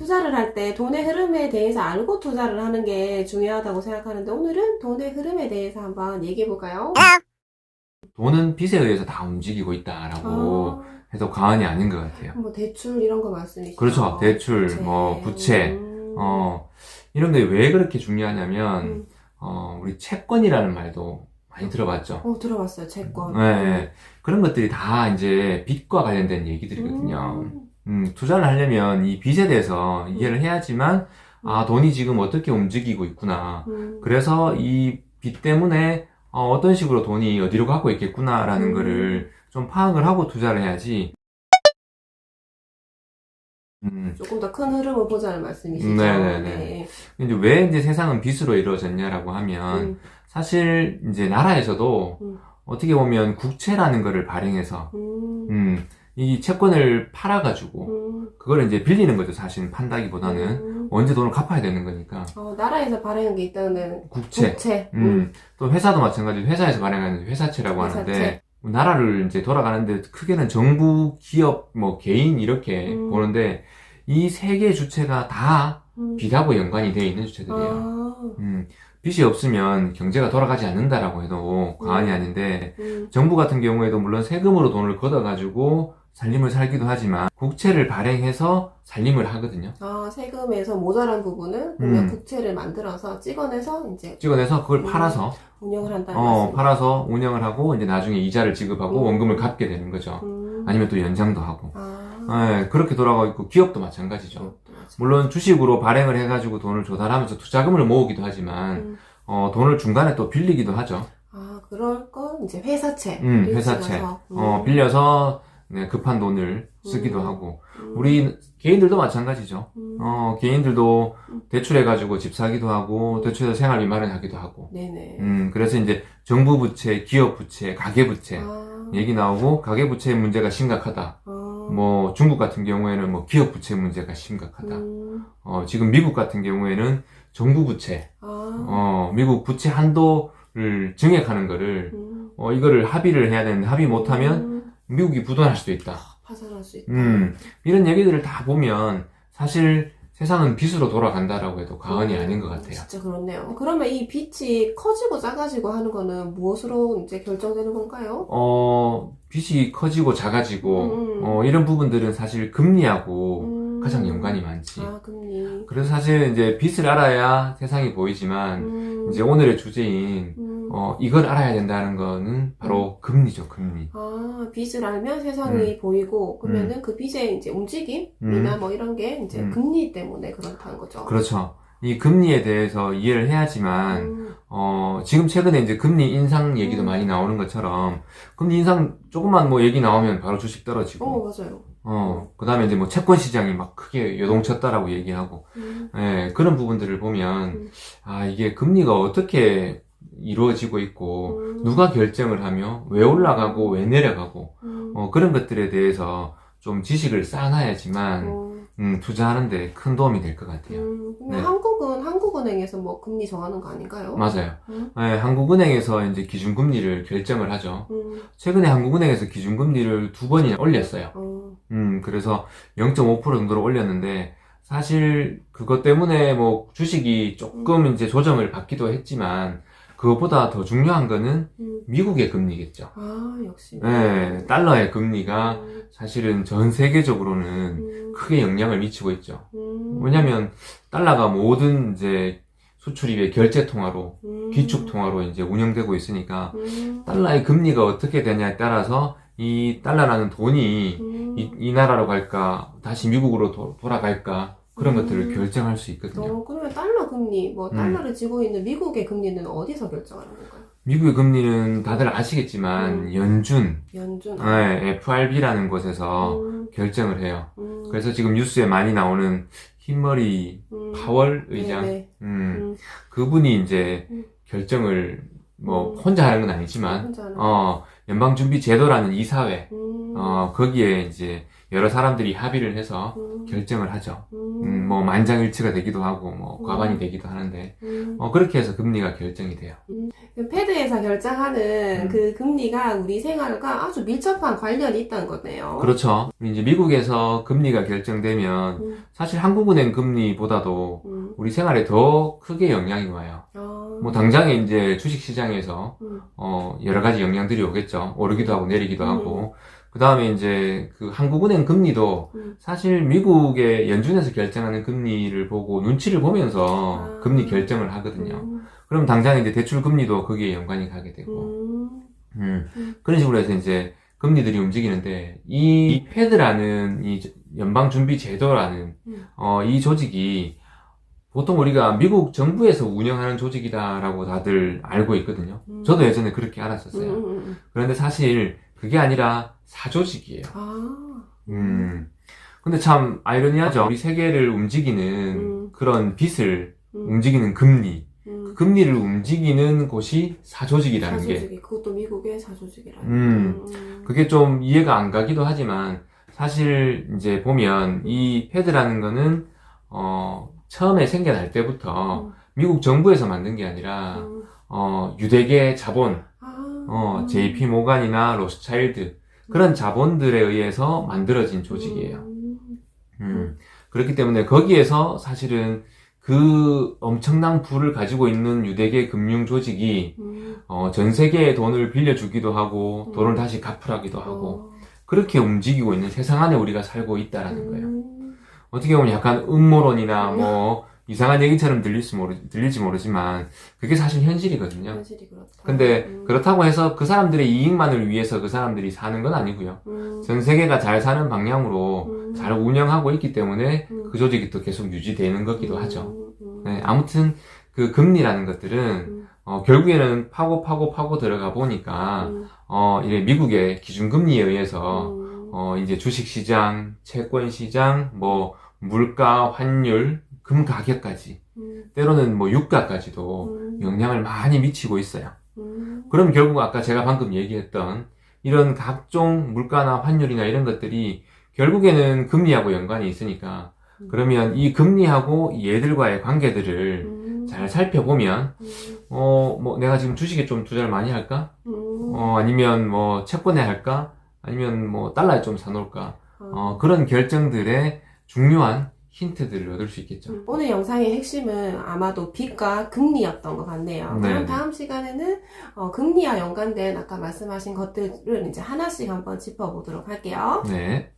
투자를 할 때 돈의 흐름에 대해서 알고 투자를 하는 게 중요하다고 생각하는데 오늘은 돈의 흐름에 대해서 한번 얘기해 볼까요? 돈은 빚에 의해서 다 움직이고 있다라고 해도 과언이 아닌 것 같아요. 뭐 대출 이런 거 말씀이시죠? 그렇죠. 대출, 부채. 뭐 부채, 음. 어 이런 게 왜 그렇게 중요하냐면 음. 어 우리 채권이라는 말도 많이 들어봤죠. 어, 들어봤어요. 채권. 네, 그런 것들이 다 이제 빚과 관련된 얘기들이거든요. 음. 음, 투자를 하려면 이 빚에 대해서 이해를 해야지만 아 돈이 지금 어떻게 움직이고 있구나. 음. 그래서 이 빚 때문에 어, 떤 식으로 돈이 어디로 가고 있겠구나라는 음. 거를 좀 파악을 하고 투자를 해야지. 음, 조금 더 큰 흐름을 보자는 말씀이시죠? 네네네. 네. 이제 왜 이제 세상은 빚으로 이루어졌냐라고 하면 음. 사실 이제 나라에서도 음. 어떻게 보면 국채라는 거를 발행해서 음. 음, 이 채권을 팔아가지고 음. 그걸 이제 빌리는 거죠. 사실 판다기보다는 음. 언제 돈을 갚아야 되는 거니까 어, 나라에서 발행한 게 있다는 국채. 국채. 음, 또 회사도 마찬가지로 회사에서 발행하는 회사채라고 하는데 회사채. 나라를 이제 돌아가는데 크게는 정부, 기업, 뭐 개인 이렇게 음. 보는데 이 세 개의 주체가 다 음. 빚하고 연관이 되어 있는 주체들이에요. 아. 음, 빚이 없으면 경제가 돌아가지 않는다라고 해도 과언이 음. 아닌데 음. 정부 같은 경우에도 물론 세금으로 돈을 걷어가지고 살림을 살기도 하지만 국채를 발행해서 살림을 하거든요. 아, 세금에서 모자란 그냥 음. 국채를 만들어서 찍어내서 이제 찍어내서 그걸 음. 팔아서 운영을 한다는 어, 말씀. 팔아서 운영을 하고 이제 나중에 이자를 지급하고 음. 원금을 갚게 되는 거죠. 음. 아니면 또 연장도 하고. 아. 예, 그렇게 돌아가고 있고 기업도 마찬가지죠. 맞아. 물론 주식으로 발행을 해가지고 돈을 조달하면서 투자금을 모으기도 하지만 음. 어, 돈을 중간에 또 빌리기도 하죠. 아, 그럴 건 이제 회사채. 음, 회사채. 음. 어, 빌려서 네, 급한 돈을 쓰기도 음. 하고 음. 우리 개인들도 마찬가지죠. 음. 어, 개인들도 음. 대출해가지고 집 사기도 하고 대출해서 생활비 마련하기도 하고 네네. 음, 그래서 이제 정부 부채, 기업 부채, 가계 부채 아. 얘기 나오고 가계 부채 문제가 심각하다. 아. 뭐 중국 같은 경우에는 뭐 기업 부채 문제가 심각하다. 음. 어, 지금 미국 같은 경우에는 정부 부채, 아. 어, 미국 부채 한도를 증액하는 거를 음. 어, 이거를 합의를 해야 되는데 합의 못하면 음. 미국이 부도날 수도 있다. 파산할 수 있다. 음, 이런 얘기들을 다 보면 사실 세상은 빚으로 돌아간다라고 해도 과언이 음, 아닌 것 같아요. 진짜 그렇네요. 그러면 이 빚이 커지고 작아지고 하는 거는 무엇으로 이제 결정되는 건가요? 어, 빚이 커지고 작아지고, 음. 어, 이런 부분들은 사실 금리하고 음. 가장 연관이 많지. 아, 금리. 그래서 사실 이제 빚을 알아야 세상이 보이지만, 음. 이제 오늘의 주제인, 음. 어, 이걸 알아야 된다는 거는 바로 금리죠, 금리. 아, 빚을 알면 세상이 보이고, 그러면은 그 빚의 이제 움직임이나 뭐 이런 게 이제 음. 금리 때문에 그렇다는 거죠. 그렇죠. 이 금리에 대해서 이해를 해야지만, 음. 어, 지금 최근에 이제 금리 인상 얘기도 음. 많이 나오는 것처럼, 금리 인상 조금만 뭐 얘기 나오면 바로 주식 어, 떨어지고, 맞아요. 어, 그 다음에 이제 뭐 채권 시장이 막 크게 요동쳤다라고 얘기하고, 음. 예, 그런 부분들을 보면, 음. 아, 이게 금리가 어떻게 이루어지고 있고, 음. 누가 결정을 하며, 왜 올라가고, 왜 내려가고, 음. 어, 그런 것들에 대해서 좀 지식을 쌓아놔야지만, 어. 음, 투자하는데 큰 도움이 될 것 같아요. 음, 네. 한국은 한국은행에서 뭐 금리 정하는 거 아닌가요? 맞아요. 음. 예, 한국은행에서 이제 기준금리를 결정을 하죠. 음, 최근에 한국은행에서 기준금리를 두 번이나 올렸어요. 어, 음, 그래서 0.5% 정도로 올렸는데, 사실 그것 때문에 뭐 주식이 조금 이제 조정을 받기도 했지만, 그것보다 더 중요한 거는 음. 미국의 금리겠죠. 아, 역시. 네, 달러의 금리가 음, 사실은 전 세계적으로는 음, 크게 영향을 미치고 있죠. 음, 왜냐면 달러가 모든 이제 수출입의 결제 통화로, 음, 기축 통화로 이제 운영되고 있으니까 음, 달러의 금리가 어떻게 되냐에 따라서 이 달러라는 돈이 음. 이, 이 나라로 갈까, 다시 미국으로 도- 돌아갈까, 그런 음. 것들을 결정할 수 있거든요. 어, 그러면 달러 금리, 뭐 음. 달러를 쥐고 있는 미국의 금리는 어디서 결정하는 건가요? 미국의 금리는 다들 아시겠지만, 음. 연준, 연준. 네, FRB라는 곳에서 음, 결정을 해요. 음, 그래서 지금 뉴스에 많이 나오는 흰머리 음, 파월 의장, 네네. 음, 음, 그분이 이제 음. 결정을 뭐 음. 혼자 하는 건 아니지만, 혼자 하는 어, 연방 준비 제도라는 이사회, 음, 어, 거기에 이제 여러 사람들이 합의를 해서 음. 결정을 하죠. 음. 음, 뭐 만장일치가 되기도 하고 뭐 음. 과반이 되기도 하는데 음. 어, 그렇게 해서 금리가 결정이 돼요. 그 패드에서 결정하는 음. 그 금리가 우리 생활과 아주 밀접한 관련이 있다는 거네요. 그렇죠. 이제 미국에서 금리가 결정되면 음. 사실 한국은행 금리보다도 음. 우리 생활에 더 크게 영향이 와요. 아. 뭐 당장에 이제 주식 시장에서 음. 어 여러 가지 영향들이 오겠죠. 오르기도 하고 내리기도 음. 하고. 그 다음에 이제 그 한국은행 금리도 음. 사실 미국의 연준에서 결정하는 금리를 보고 눈치를 보면서 아. 금리 결정을 하거든요. 음. 그럼 당장 이제 대출 금리도 거기에 연관이 가게 되고. 음. 음, 음. 그런 식으로 해서 이제 금리들이 움직이는데 이, 이 패드라는 이 연방준비제도라는 음. 어, 이 조직이 보통 우리가 미국 정부에서 운영하는 조직이다라고 다들 알고 있거든요. 음. 저도 예전에 그렇게 음. 알았었어요. 음. 음. 그런데 사실 그게 아니라 사조직이에요. 아. 음. 근데 참 아이러니하죠. 우리 세계를 움직이는 음. 그런 빚을 음. 움직이는 금리, 음. 그 금리를 움직이는 곳이 사조직이라는 게 사조직이 그것도 미국의 사조직이라는. 음. 음. 그게 좀 이해가 안 가기도 하지만 사실 이제 보면 이 패드라는 거는 어 처음에 생겨날 때부터 음. 미국 정부에서 만든 게 아니라 음. 어 유대계 자본 아. 어 음. JP 모간이나 로스차일드 그런 자본들에 의해서 만들어진 조직이에요. 음. 음. 그렇기 때문에 거기에서 사실은 그 엄청난 부를 가지고 있는 유대계 금융 조직이 음. 어, 전 세계에 돈을 빌려주기도 하고 음. 돈을 다시 갚으라기도 하고 어. 그렇게 움직이고 있는 세상 안에 우리가 살고 있다라는 거예요. 음. 어떻게 보면 약간 음모론이나 음. 뭐 이상한 얘기처럼 들릴지, 모르, 들릴지 모르지만 그게 사실 현실이거든요. 현실이 그렇다. 근데 음. 그렇다고 해서 그 사람들의 이익만을 위해서 그 사람들이 사는 건 아니고요. 음. 전 세계가 잘 사는 방향으로 음. 잘 운영하고 있기 때문에 음. 그 조직이 또 계속 유지되는 거기도 하죠. 음. 음. 네, 아무튼 그 금리라는 것들은 음. 어, 결국에는 파고 파고 파고 들어가 보니까 음. 어, 이래 미국의 기준금리에 의해서 음. 어, 이제 주식시장, 채권시장, 뭐, 물가, 환율, 금 가격까지, 음. 때로는 뭐, 유가까지도 음. 영향을 많이 미치고 있어요. 음. 그럼 결국 아까 제가 방금 얘기했던 이런 각종 물가나 환율이나 이런 것들이 결국에는 금리하고 연관이 있으니까, 그러면 이 금리하고 이 얘들과의 관계들을 음. 잘 살펴보면, 음. 어, 뭐, 내가 지금 주식에 좀 투자를 많이 할까? 음. 어, 아니면 뭐, 채권에 할까? 아니면 뭐, 달러에 좀 사놓을까? 어. 어, 그런 결정들의 중요한 힌트들을 얻을 수 있겠죠. 음, 오늘 영상의 핵심은 아마도 빚과 금리였던 것 같네요. 네. 그럼 다음 시간에는 어, 금리와 연관된 아까 말씀하신 것들을 이제 하나씩 한번 짚어보도록 할게요. 네.